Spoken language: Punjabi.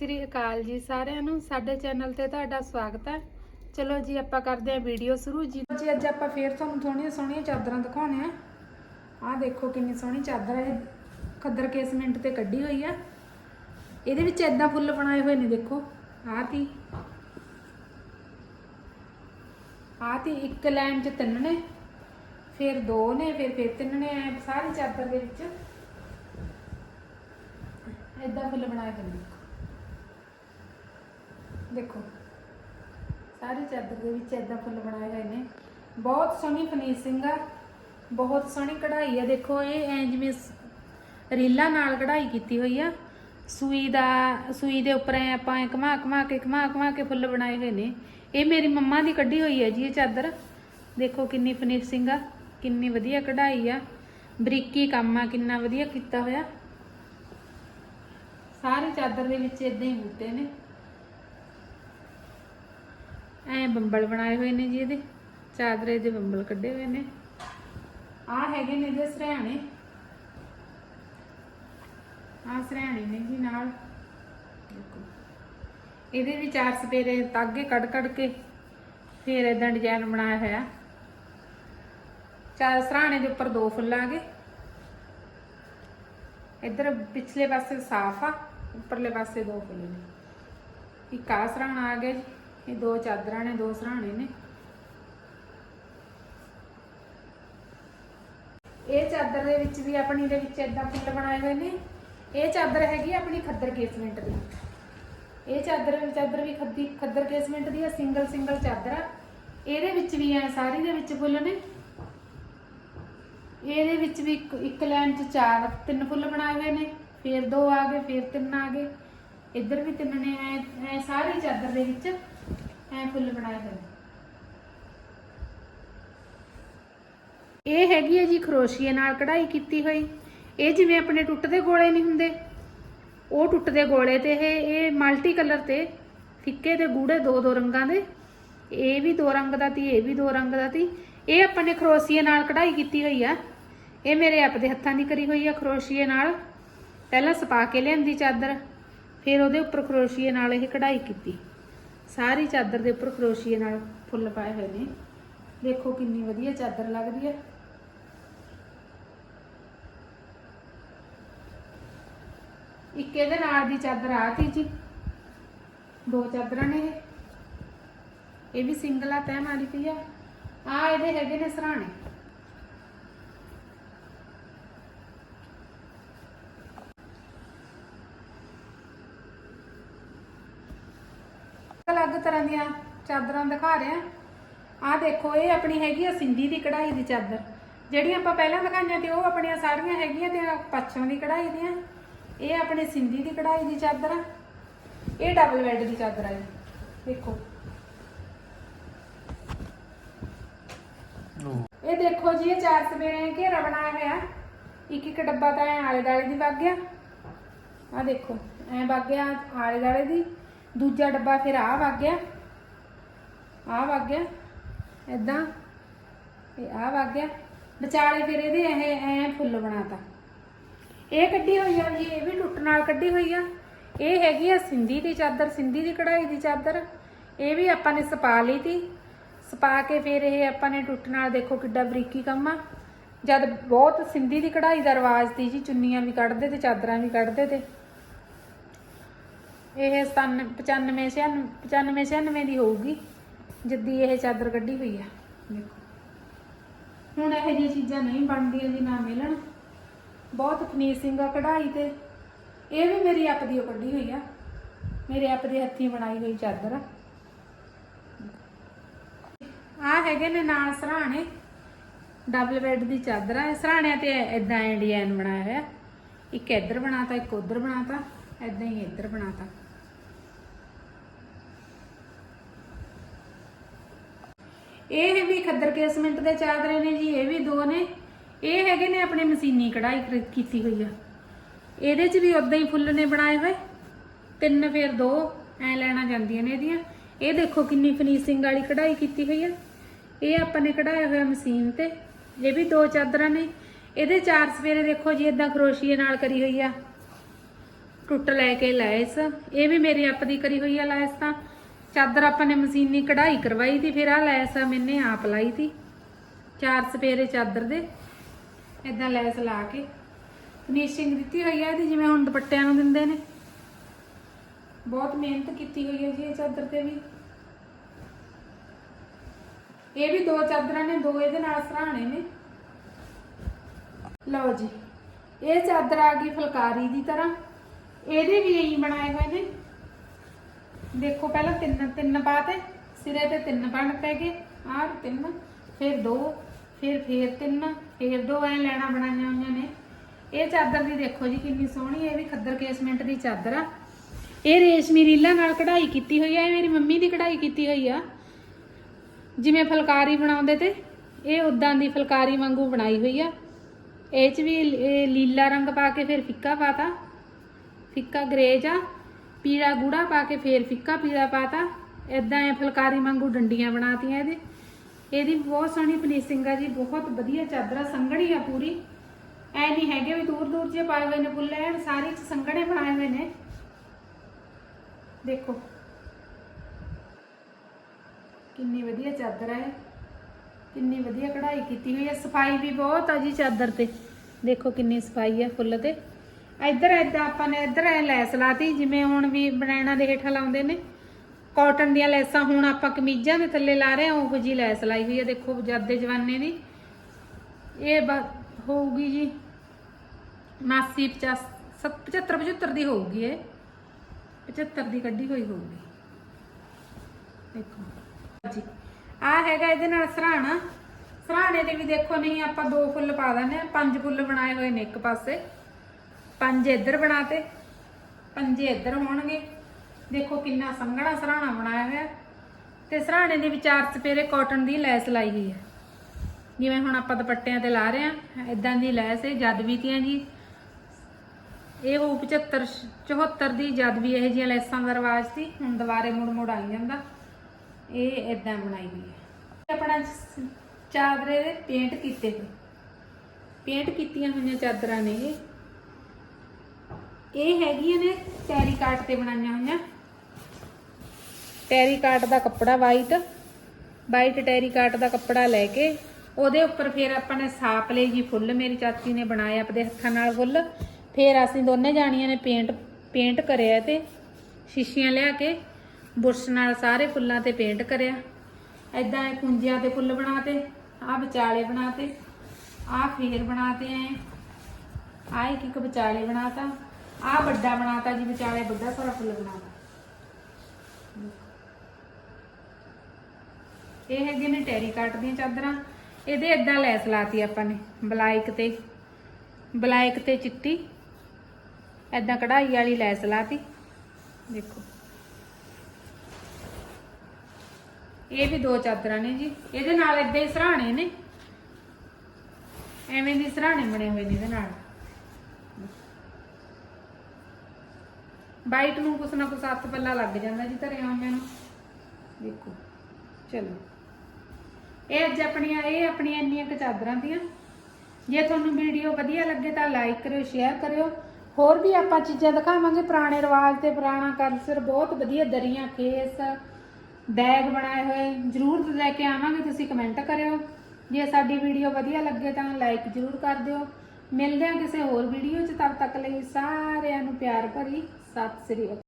ਸ੍ਰੀ ਅਕਾਲ ਜੀ ਸਾਰਿਆਂ ਨੂੰ। ਸਾਡੇ ਚੈਨਲ ਤੇ ਤੁਹਾਡਾ ਸਵਾਗਤ ਹੈ। ਚਲੋ ਜੀ, ਆਪਾਂ ਕਰਦੇ ਹਾਂ ਵੀਡੀਓ ਸ਼ੁਰੂ। ਜੀ ਜੀ, ਅੱਜ ਆਪਾਂ ਫੇਰ ਤੁਹਾਨੂੰ ਸੋਹਣੀਆਂ ਸੋਹਣੀਆਂ ਚਾਦਰਾਂ ਦਿਖਾਉਣੇ ਆ ਆਹ ਦੇਖੋ ਕਿੰਨੀ ਸੋਹਣੀ ਚਾਦਰ ਹੈ। ਇਹ ਖੱਦਰ ਕੇਸਮੈਂਟ ਤੇ ਕੱਢੀ ਹੋਈ ਆ। ਇਹਦੇ ਵਿੱਚ ਐਦਾਂ ਫੁੱਲ ਬਣਾਏ ਹੋਏ ਨੇ, ਦੇਖੋ। ਆਹ ਤੀ। ਆਹ ਤੀ, ਇੱਕ ਲਾਈਨ 'ਚ ਤਿੰਨ ਨੇ ਫਿਰ ਦੋ ਨੇ ਫਿਰ ਫਿਰ ਤਿੰਨ ਨੇ ਐਂ ਸਾਰੀ ਚਾਦਰ ਦੇ ਵਿੱਚ। ਐਦਾਂ ਫੁੱਲ ਬਣਾਏ ਹੋਏ ਨੇ। ਦੇਖੋ, ਸਾਰੀ ਚਾਦਰ ਦੇ ਵਿੱਚ ਐਦਾਂ ਫੁੱਲ ਬਣਾਏ ਹੋਏ ਨੇ। ਬਹੁਤ ਸੋਹਣੀ ਫਿਨਿਸ਼ਿੰਗ ਆ, ਬਹੁਤ ਸੋਹਣੀ ਕਢਾਈ ਆ। ਦੇਖੋ, ਇਹ ਐਂ ਜਿਵੇਂ ਸ- ਰੀਲਾਂ ਨਾਲ ਕਢਾਈ ਕੀਤੀ ਹੋਈ ਆ। ਸੂਈ ਦਾ, ਸੂਈ ਦੇ ਉੱਪਰ ਐ ਆਪਾਂ ਐ ਘਮਾ ਘਮਾ ਕੇ, ਘਮਾ ਘਮਾ ਕੇ ਫੁੱਲ ਬਣਾਏ ਹੋਏ ਨੇ। ਇਹ ਮੇਰੀ ਮੰਮਾ ਦੀ ਕੱਢੀ ਹੋਈ ਹੈ ਜੀ ਇਹ ਚਾਦਰ। ਦੇਖੋ, ਕਿੰਨੀ ਫਿਨਿਸ਼ਿੰਗ ਆ, ਕਿੰਨੀ ਵਧੀਆ ਕਢਾਈ ਆ। ਬਰੀਕੀ ਕੰਮ ਆ, ਕਿੰਨਾ ਵਧੀਆ ਕੀਤਾ ਹੋਇਆ। ਸਾਰੀ ਚਾਦਰ ਦੇ ਵਿੱਚ ਇਦਾਂ ਹੀ ਬੂਟੇ ਨੇ। ਐ ਬੰਬਲ ਬਣਾਏ ਹੋਏ ਨੇ ਜੀ ਇਹਦੇ। ਚਾਦਰੇ ਦੇ ਬੰਬਲ ਕੱਢੇ ਹੋਏ ਨੇ। ਆ ਹੈਗੇ ਨੇ ਇਹਦੇ ਸਰਾਣੇ ਆ ਸਰਾਣੇ ਨੇ ਜੀ ਨਾਲ। ਦੇਖੋ। ਇਹਦੇ ਵੀ ਚਾਰ ਸਪੇਰੇ ਤਾਗੇ ਕੱਢ ਕੱਢ ਕੇ ਫਿਰ ਇਦਾਂ ਡਿਜ਼ਾਈਨ ਬਣਾਇਆ ਹੋਇਆ। ਚਾਰ ਸਰਾਣੇ ਦੇ ਉੱਪਰ ਦੋ ਫੁੱਲ ਆ ਗਏ ਇੱਧਰ ਪਿਛਲੇ ਪਾਸੇ ਸਾਫ਼ ਆ, ਉੱਪਰਲੇ ਪਾਸੇ ਦੋ ਫੁੱਲ ਨੇ। ਇੱਕ ਆਹ ਸਰਾਣਾ ਆ ਗਿਆ ਜੀ। ਇਹ ਦੋ ਚਾਦਰਾਂ ਨੇ, ਦੋ ਸਰਾਣੇ ਨੇ। ਇਹ ਚਾਦਰ ਦੇ ਵਿੱਚ ਵੀ ਆਪਣੀ ਦੇ ਵਿੱਚ ਇਦਾਂ ਫੁੱਲ ਬਣਾਏ ਹੋਏ ਨੇ। ਇਹ ਚਾਦਰ ਹੈਗੀ ਆਪਣੀ ਖੱਦਰ ਕੇਸਮੈਂਟ ਦੀ। ਇਹ ਚਾਦਰ ਚਾਦਰ ਵੀ ਖੱਦੀ, ਖੱਦਰ ਕੇਸਮੈਂਟ ਦੀ ਆ ਸਿੰਗਲ ਸਿੰਗਲ ਚਾਦਰ ਆ। ਇਹਦੇ ਵਿੱਚ ਵੀ ਐ ਸਾਰੀ ਦੇ ਵਿੱਚ ਫੁੱਲ ਨੇ। ਇਹਦੇ ਵਿੱਚ ਵੀ ਇੱਕ ਇੱਕ ਲਾਈਨ 'ਚ ਚਾਰ, ਤਿੰਨ ਫੁੱਲ ਬਣਾਏ ਹੋਏ ਨੇ। ਫਿਰ ਦੋ ਆ ਗਏ, ਫਿਰ ਤਿੰਨ ਆ ਗਏ। ਇੱਧਰ ਵੀ ਤਿੰਨ ਨੇ, ਐ ਐ ਸਾਰੀ ਚਾਦਰ ਦੇ ਵਿੱਚ ਐ ਫੁੱਲ ਬਣਾਏ ਹੋਏ ਇਹ ਹੈਗੀ ਹੈ ਜੀ ਖਰੋਸ਼ੀਏ ਨਾਲ ਕਢਾਈ ਕੀਤੀ ਹੋਈ। ਇਹ ਜਿਵੇਂ ਆਪਣੇ ਟੁੱਟਦੇ ਗੋਲੇ ਨਹੀਂ ਹੁੰਦੇ। ਉਹ ਟੁੱਟਦੇ ਗੋਲੇ ਤੇ ਇਹ ਇਹ ਮਲਟੀ ਕਲਰ ਤੇ, ਫਿੱਕੇ ਤੇ ਗੂੜੇ ਦੋ ਦੋ ਰੰਗਾਂ ਦੇ। ਇਹ ਵੀ ਦੋ ਰੰਗ ਦਾ ਤੀ, ਇਹ ਵੀ ਦੋ ਰੰਗ ਦਾ ਤੀ। ਇਹ ਆਪਾਂ ਨੇ ਖਰੋਸ਼ੀਏ ਨਾਲ ਕਢਾਈ ਕੀਤੀ ਹੋਈ ਆ। ਇਹ ਮੇਰੇ ਆਪ ਦੇ ਹੱਥਾਂ ਦੀ ਕਰੀ ਹੋਈ ਆ ਖਰੋਸ਼ੀਏ ਨਾਲ। ਪਹਿਲਾਂ ਸਪਾ ਕੇ ਲਿਆਂਦੀ ਚਾਦਰ। ਫਿਰ ਉਹਦੇ ਉੱਪਰ ਕਰੋਸ਼ੀਏ ਨਾਲ ਇਹ ਕਢਾਈ ਕੀਤੀ। ਸਾਰੀ ਚਾਦਰ ਦੇ ਉੱਪਰ ਕਰੋਸ਼ੀਏ ਨਾਲ ਫੁੱਲ ਪਾਏ ਹੋਏ ਨੇ। ਦੇਖੋ ਕਿੰਨੀ ਵਧੀਆ ਚਾਦਰ ਲੱਗਦੀ ਹੈ। ਇੱਕ ਇਹਦੇ ਨਾਲ ਦੀ ਚਾਦਰ ਆ ਤੀ ਜੀ। ਦੋ ਚਾਦਰਾਂ ਨੇ ਇਹ। ਇਹ ਵੀ ਸਿੰਗਲ ਆ ਤੈਅ ਮਾਰੀ ਪਈ ਆ। ਆ ਇਹਦੇ ਹੈਗੇ ਨੇ ਸਰਾਣੇ। ਤਰ੍ਹਾਂ ਦੀਆਂ ਚਾਦਰਾਂ ਦਿਖਾ ਰਹੇ ਆ ਆ ਦੇਖੋ, ਇਹ ਆਪਣੀ ਹੈਗੀ ਆ ਸਿੰਧੀ ਦੀ ਕਢਾਈ ਦੀ ਚਾਦਰ। ਜਿਹੜੀਆਂ ਆਪਾਂ ਪਹਿਲਾਂ ਦਿਖਾਈਆਂ ਤੇ ਉਹ ਆਪਣੀਆਂ ਸਾਰੀਆਂ ਹੈਗੀਆਂ ਤੇ ਪੱਛਮ ਦੀ ਕਢਾਈ ਦੀਆਂ। ਇਹ ਆਪਣੇ ਸਿੰਧੀ ਦੀ ਕਢਾਈ ਦੀ ਚਾਦਰ ਆ। ਇਹ ਡਬਲ ਬੈੱਡ ਦੀ ਚਾਦਰ ਆ ਜੀ। ਦੇਖੋ। ਇਹ ਦੇਖੋ ਜੀ, ਇਹ ਚਾਰ ਸਵੇਰੇ ਘੇਰਾ ਬਣਾਇਆ ਹੋਇਆ। ਇੱਕ ਇੱਕ ਡੱਬਾ ਤਾਂ ਐ ਆਲੇ ਦਾਲੇ ਦੀ ਵਗ ਗਿਆ। ਆ ਦੇਖੋ, ਐ ਵਗ ਗਿਆ ਆਲੇ ਦਾਲੇ ਦੀ। ਦੂਜਾ ਡੱਬਾ ਫਿਰ ਆ ਵਗ ਗਿਆ। ਆ ਵਗ ਗਿਆ। ਇਦਾਂ ਇਹ ਆ ਵਗ ਗਿਆ। ਵਿਚਾਲੇ ਫਿਰ ਇਹਦੇ ਇਹ ਐ ਫੁੱਲ ਬਣਾਤਾ। ਇਹ ਕੱਢੀ ਹੋਈ ਆ ਜੀ ਇਹ ਵੀ ਟੁੱਟ ਨਾਲ ਕੱਢੀ ਹੋਈ ਆ। ਇਹ ਹੈਗੀ ਆ ਸਿੰਧੀ ਦੀ ਚਾਦਰ, ਸਿੰਧੀ ਦੀ ਕਢਾਈ ਦੀ ਚਾਦਰ। ਇਹ ਵੀ ਆਪਾਂ ਨੇ ਸਪਾ ਲਈ ਤੀ। ਸਪਾ ਕੇ ਫਿਰ ਇਹ ਆਪਾਂ ਨੇ ਟੁੱਟ ਨਾਲ ਦੇਖੋ ਕਿੱਡਾ ਬਰੀਕੀ ਕੰਮ ਆ। ਜਦ ਬਹੁਤ ਸਿੰਧੀ ਦੀ ਕਢਾਈ ਦਾ ਰਿਵਾਜ ਤੀ ਜੀ, ਚੁੰਨੀਆਂ ਵੀ ਕੱਢਦੇ ਤੇ ਚਾਦਰਾਂ ਵੀ ਕੱਢਦੇ ਤੇ। ਇਹ 95 96 95 96 ਦੀ ਹੋਊਗੀ, ਜਿੱਦੀ ਇਹ ਚਾਦਰ ਕੱਢੀ ਹੋਈ ਆ। ਦੇਖੋ। ਹੁਣ ਇਹੋ ਜਿਹੀਆਂ ਚੀਜ਼ਾਂ ਨਹੀਂ ਬਣਦੀਆਂ ਜੀ ਨਾ ਮਿਲਣ। ਬਹੁਤ ਫਿਨਿਸ਼ਿੰਗ ਆ ਕਢਾਈ ਤੇ ਇਹ ਵੀ ਮੇਰੀ ਆਪ ਦੀ ਓ ਕੱਢੀ ਹੋਈ ਆ। ਮੇਰੇ ਆਪ ਦੇ ਹੱਥੀਂ ਬਣਾਈ ਹੋਈ ਚਾਦਰ। ਆ ਆ ਹੈਗੇ ਨੇ ਨਾਲ ਸਰਾਣੇ। ਡਬਲ ਬੈੱਡ ਦੀ ਚਾਦਰ ਆ। ਸਰਾਣਿਆਂ ਤੇ ਇਦਾਂ ਐ ਡਿਜ਼ਾਈਨ ਬਣਾਇਆ ਹੋਇਆ। ਇੱਕ ਇੱਧਰ ਬਣਾਤਾ, ਇੱਕ ਉੱਧਰ ਬਣਾਤਾ। ਇਦਾਂ ਹੀ ਇੱਧਰ ਬਣਾਤਾ। ਇਹ ਵੀ ਖੱਦਰ ਕੇਸਮੈਂਟ ਦੇ ਚਾਦਰੇ ਨੇ ਜੀ, ਇਹ ਵੀ ਦੋ ਨੇ। ਇਹ ਹੈਗੇ ਨੇ ਆਪਣੇ ਮਸ਼ੀਨੀ ਕਢਾਈ ਕੀਤੀ ਹੋਈ ਆ। ਇਹਦੇ 'ਚ ਵੀ ਉਦਾਂ ਹੀ ਫੁੱਲ ਨੇ ਬਣਾਏ ਹੋਏ। ਤਿੰਨ ਫਿਰ ਦੋ ਐ ਲੈਣਾ ਜਾਂਦੀਆਂ ਨੇ ਇਹਦੀਆਂ। ਇਹ ਦੇਖੋ ਕਿੰਨੀ ਫਿਨਿਸ਼ਿੰਗ ਵਾਲੀ ਕਢਾਈ ਕੀਤੀ ਹੋਈ ਆ। ਇਹ ਆਪਾਂ ਨੇ ਕਢਾਇਆ ਹੋਇਆ ਮਸ਼ੀਨ ਤੇ। ਇਹ ਵੀ ਦੋ ਚਾਦਰਾਂ ਨੇ। ਇਹਦੇ ਚਾਰ ਸਵੇਰੇ ਦੇਖੋ ਜੀ ਇਦਾਂ ਕਰੋਸ਼ੀਏ ਨਾਲ ਕਰੀ ਹੋਈ ਆ। ਟੁੱਟ ਲੈ ਕੇ ਲੈਸ ਇਹ ਵੀ ਮੇਰੀ ਆਪ ਦੀ ਕਰੀ ਹੋਈ ਆ ਲੈਸ ਤਾਂ। ਚਾਦਰ ਆਪਾਂ ਨੇ ਮਸ਼ੀਨੀ ਕਢਾਈ ਕਰਵਾਈ ਤੀ ਫਿਰ ਆ ਲੈਸ ਮੈਨੇ ਆਪ ਲਾਈ ਤੀ ਚਾਰ ਸਪੇਰੇ ਚਾਦਰ ਦੇ ਇਦਾਂ ਲੈਸ ਲਾ ਕੇ। ਫਿਨਿਸ਼ਿੰਗ ਦਿੱਤੀ ਹੋਈ ਹੈ ਇਹਦੀ, ਜਿਵੇਂ ਹੁਣ ਦੁਪੱਟਿਆਂ ਨੂੰ ਦਿੰਦੇ ਨੇ। ਬਹੁਤ ਮਿਹਨਤ ਕੀਤੀ ਹੋਈ ਹੈ ਜੀ ਇਹ ਚਾਦਰ ਤੇ ਵੀ। ਇਹ ਵੀ ਦੋ ਚਾਦਰਾਂ ਨੇ, ਦੋ ਇਹਦੇ ਨਾਲ ਸਰਾਣੇ ਨੇ। ਲਓ ਜੀ, ਇਹ ਚਾਦਰ ਆ ਗਈ ਫੁਲਕਾਰੀ ਦੀ ਤਰ੍ਹਾਂ। ਇਹਦੇ ਵੀ ਇਹੀ ਬਣਾਏ ਹੋਏ ਨੇ। ਦੇਖੋ ਪਹਿਲਾਂ ਤਿੰਨ ਤਿੰਨ ਪਾਤੇ ਸਿਰੇ ਤੇ ਤਿੰਨ ਬਣ ਪੈ ਗਏ, ਆਹ ਤਿੰਨ, ਫਿਰ ਦੋ, ਫਿਰ ਫਿਰ ਤਿੰਨ, ਫਿਰ ਦੋ, ਐ ਲੈਣਾ ਬਣਾਈਆਂ ਹੋਈਆਂ ਨੇ। ਇਹ ਚਾਦਰ ਦੀ ਦੇਖੋ ਜੀ ਕਿੰਨੀ ਸੋਹਣੀ ਇਹ ਵੀ ਖੱਦਰ ਕੇਸਮੈਂਟ ਦੀ ਚਾਦਰ ਆ। ਇਹ ਰੇਸ਼ਮੀ ਰੀਲਾਂ ਨਾਲ ਕਢਾਈ ਕੀਤੀ ਹੋਈ ਆ, ਇਹ ਮੇਰੀ ਮੰਮੀ ਦੀ ਕਢਾਈ ਕੀਤੀ ਹੋਈ ਆ। ਜਿਵੇਂ ਫੁਲਕਾਰੀ ਬਣਾਉਂਦੇ ਤੇ, ਇਹ ਉਦਾਂ ਦੀ ਫੁਲਕਾਰੀ ਵਾਂਗੂ ਬਣਾਈ ਹੋਈ ਆ। ਇਹ ਚ ਵੀ ਇਹ ਲੀਲਾ ਰੰਗ ਪਾ ਕੇ ਫਿਰ ਫਿੱਕਾ ਪਾਤਾ। ਫਿੱਕਾ ਗ੍ਰੇਜ ਆ। ਪੀਲਾ ਗੂੜਾ ਪਾ ਕੇ ਫੇਰ ਫਿੱਕਾ ਪੀਲਾ ਪਾਤਾ। ਇਦਾਂ ਇਹ ਫੁਲਕਾਰੀ ਵਾਂਗੂ ਡੰਡੀਆਂ ਬਣਾਤੀਆਂ ਇਹਦੇ। ਇਹਦੀ ਬਹੁਤ ਸੋਹਣੀ ਫਿਨਿਸ਼ਿੰਗ ਆ ਜੀ, ਬਹੁਤ ਵਧੀਆ ਚਾਦਰਾ, ਸੰਘਣੀ ਆ ਪੂਰੀ। ਐ ਨਹੀਂ ਹੈਗੇ ਵੀ ਦੂਰ ਦੂਰ ਜੇ ਪਾਏ ਹੋਏ ਨੇ ਫੁੱਲ ਐ ਸਾਰੇ ਸੰਘਣੇ ਬਣਾਏ ਹੋਏ ਨੇ। ਦੇਖੋ। ਕਿੰਨੀ ਵਧੀਆ ਚਾਦਰ ਹੈ ਕਿੰਨੀ ਵਧੀਆ ਕਢਾਈ ਕੀਤੀ ਹੋਈ ਹੈ ਸਫ਼ਾਈ ਵੀ ਬਹੁਤ ਆ ਜੀ ਚਾਦਰ ਤੇ। ਦੇਖੋ ਕਿੰਨੀ ਸਫ਼ਾਈ ਹੈ ਫੁੱਲ ਤੇ। ਇੱਧਰ ਏਦਾਂ ਆਪਾਂ ਨੇ ਇੱਧਰ ਐ ਲੈਸ ਲਾਤੀ, ਜਿਵੇਂ ਹੁਣ ਵੀ ਬਣਾਣਾ ਦੇ ਹੇਠਾਂ ਲਾਉਂਦੇ ਨੇ। ਕਾਟਨ ਦੀਆਂ ਲੈਸਾਂ, ਹੁਣ ਆਪਾਂ ਕਮੀਜ਼ਾਂ ਦੇ ਥੱਲੇ ਲਾ ਰਹੇ ਹਾਂ, ਉਹ ਜੀ ਲੈਸ ਲਾਈ ਹੋਈ ਹੈ ਦੇਖੋ ਜਾਦੇ ਜਵਾਨੇ ਦੀ। ਇਹ ਬ- ਹੋਊਗੀ ਜੀ 89 50 75 75 ਦੀ ਹੋਊਗੀ ਇਹ। 75 ਦੀ ਕੱਢੀ ਹੋਈ ਹੋਊਗੀ। ਦੇਖੋ। ਜੀ ਆ ਹੈਗਾ ਇਹਦੇ ਨਾਲ ਸਰਾਣਾ। ਸਰਾਣੇ ਦੇ ਵੀ ਦੇਖੋ, ਨਹੀਂ, ਆਪਾਂ ਦੋ ਫੁੱਲ ਪਾ ਦਿੰਦੇ ਆ ਪੰਜ ਫੁੱਲ ਬਣਾਏ ਹੋਏ ਨੇ ਇੱਕ ਪਾਸੇ। ਪੰਜ ਇੱਧਰ ਬਣਾਤੇ। ਪੰਜੇ ਇੱਧਰ ਹੋਣਗੇ। ਦੇਖੋ ਕਿੰਨਾ ਸੰਘਣਾ ਸਰਾਣਾ ਬਣਾਇਆ ਹੋਇਆ। ਤੇ ਸਰਾਣੇ ਦੇ ਵਿਚਾਰ ਸਪੇਰੇ ਚਪੇਰੇ ਕਾਟਨ ਦੀ ਲੈਸ ਲਾਈ ਹੋਈ ਹੈ। ਜਿਵੇਂ ਹੁਣ ਆਪਾਂ ਦੁਪੱਟਿਆਂ ਤੇ ਲਾ ਰਹੇ ਆ ਇਦਾਂ ਦੀ ਲੈਸ ਹੈ, ਜਦ ਤੀਆਂ ਜੀ। ਇਹ ਉਹ 75 74 ਦੀ ਜਦਵੀ ਇਹ ਜਿਹੀਆਂ ਲੈਸਾਂ ਦਾ ਰਿਵਾਜ ਸੀ, ਹੁਣ ਦੁਬਾਰੇ ਮੁੜ ਮੁੜ ਆਈ ਜਾਂਦਾ। ਇਹ ਇਦਾਂ ਬਣਾਈ ਹੋਈ ਹੈ। ਆਪਣਾ ਸ- ਚਾਦਰੇ ਦੇ ਪੇਂਟ ਕੀਤੇ ਹੋਏ। ਪੇਂਟ ਕੀਤੀਆਂ ਹੋਈਆਂ ਚਾਦਰਾਂ ਨੇ ਇਹ। ਇਹ ਹੈਗੀਆਂ ਨੇ ਟੈਰੀ ਕਾਟ ਤੇ ਬਣਾਈਆਂ ਹੋਈਆਂ। ਟੈਰੀ ਕਾਟ ਦਾ ਕੱਪੜਾ ਵਾਈਟ ਵਾਈਟ ਟੈਰੀ ਕਾਟ ਦਾ ਕੱਪੜਾ ਲੈ ਕੇ ਉਹਦੇ ਉੱਪਰ ਫਿਰ ਆਪਾਂ ਨੇ ਸਾਪ ਲਈ ਜੀ ਫੁੱਲ ਮੇਰੀ ਚਾਚੀ ਨੇ ਬਣਾਏ ਆਪਣੇ ਹੱਥਾਂ ਨਾਲ ਫੁੱਲ। ਫਿਰ ਅਸੀਂ ਦੋਨੇ ਜਾਣੀਆਂ ਨੇ ਪੇਂਟ ਪੇਂਟ ਕਰਿਆ ਤੇ ਸ਼ੀਸ਼ੀਆਂ ਲਿਆ ਕੇ ਬੁਰਸ਼ ਨਾਲ ਸਾਰੇ ਫੁੱਲਾਂ ਤੇ ਪੇਂਟ ਕਰਿਆ। ਐਦਾਂ ਇਹ ਕੁੰਜਿਆਂ ਤੇ ਫੁੱਲ ਬਣਾਤੇ, ਆਹ ਵਿਚਾਲੇ ਬਣਾਤੇ, ਆਹ ਫੇਰ ਬਣਾਤੇ ਐ ਆਹ ਇੱਕ ਇੱਕ ਵਿਚਾਲੇ ਬਣਾਤਾ। ਆਹ ਵੱਡਾ ਬਣਾਤਾ ਜੀ ਵਿਚਾਲੇ ਵੱਡਾ ਸਾਰਾ ਫੁੱਲ ਬਣਾਤਾ। ਇਹ ਹੈਗੇ ਨੇ ਟੈਰੀ ਕਾਟ ਦੀਆਂ ਚਾਦਰਾਂ। ਇਹਦੇ ਏਦਾਂ ਲੈਸ ਲਾਤੀ ਆਪਾਂ ਨੇ ਬਲਾਈਕ ਤੇ। ਬਲਾਈਕ ਤੇ ਚਿੱਟੀ। ਏਦਾਂ ਕਢਾਈ ਵਾਲੀ ਲੈਸ ਲਾਤੀ। ਦੇਖੋ। ਇਹ ਵੀ ਦੋ ਚਾਦਰਾਂ ਨੇ ਜੀ। ਇਹਦੇ ਨਾਲ ਏਦਾਂ ਹੀ ਸਰਾਣੇ ਨੇ। ਐਵੇਂ ਦੀ ਸਰਾਣੇ ਬਣੇ ਹੋਏ ਨੇ ਇਹਦੇ ਨਾਲ। ਬਾਈਟ ਨੂੰ ਕੁਛ ਨਾ ਕੁਛ ਹੱਥ ਪੱਲਾ ਲੱਗ ਜਾਂਦਾ ਜੀ ਧਰਿਆ ਆਉਂਦਿਆਂ ਨੂੰ। ਦੇਖੋ, ਚਲੋ। ਇਹ ਅੱਜ ਆਪਣੀਆਂ, ਇਹ ਆਪਣੀਆਂ ਇੰਨੀਆਂ ਕੁ ਚਾਦਰਾਂ ਦੀਆਂ। ਜੇ ਤੁਹਾਨੂੰ ਵੀਡੀਓ ਵਧੀਆ ਲੱਗੇ ਤਾਂ ਲਾਈਕ ਕਰਿਓ, ਸ਼ੇਅਰ ਕਰਿਓ। ਹੋਰ ਵੀ ਆਪਾਂ ਚੀਜ਼ਾਂ ਦਿਖਾਵਾਂਗੇ, ਪੁਰਾਣੇ ਰਿਵਾਜ ਤੇ ਪੁਰਾਣਾ ਕਲਚਰ ਬਹੁਤ ਵਧੀਆ ਦਰੀਆਂ ਖੇਸ ਬੈਗ ਬਣਾਏ ਹੋਏ। ਜਰੂਰ ਲੈ ਕੇ ਆਵਾਂਗੇ, ਤੁਸੀਂ ਕਮੈਂਟ ਕਰਿਓ। ਜੇ ਸਾਡੀ ਵੀਡੀਓ ਵਧੀਆ ਲੱਗੇ ਤਾਂ ਲਾਈਕ ਜਰੂਰ ਕਰ ਦਿਓ। ਮਿਲਦੇ ਹਾਂ ਕਿਸੇ ਹੋਰ ਵੀਡੀਓ 'ਚ। ਤਦ ਤੱਕ ਲਈ ਸਾਰਿਆਂ ਨੂੰ ਪਿਆਰ ਭਰੀ। ਸਤਿ ਸ੍ਰੀ ਅਕਾਲ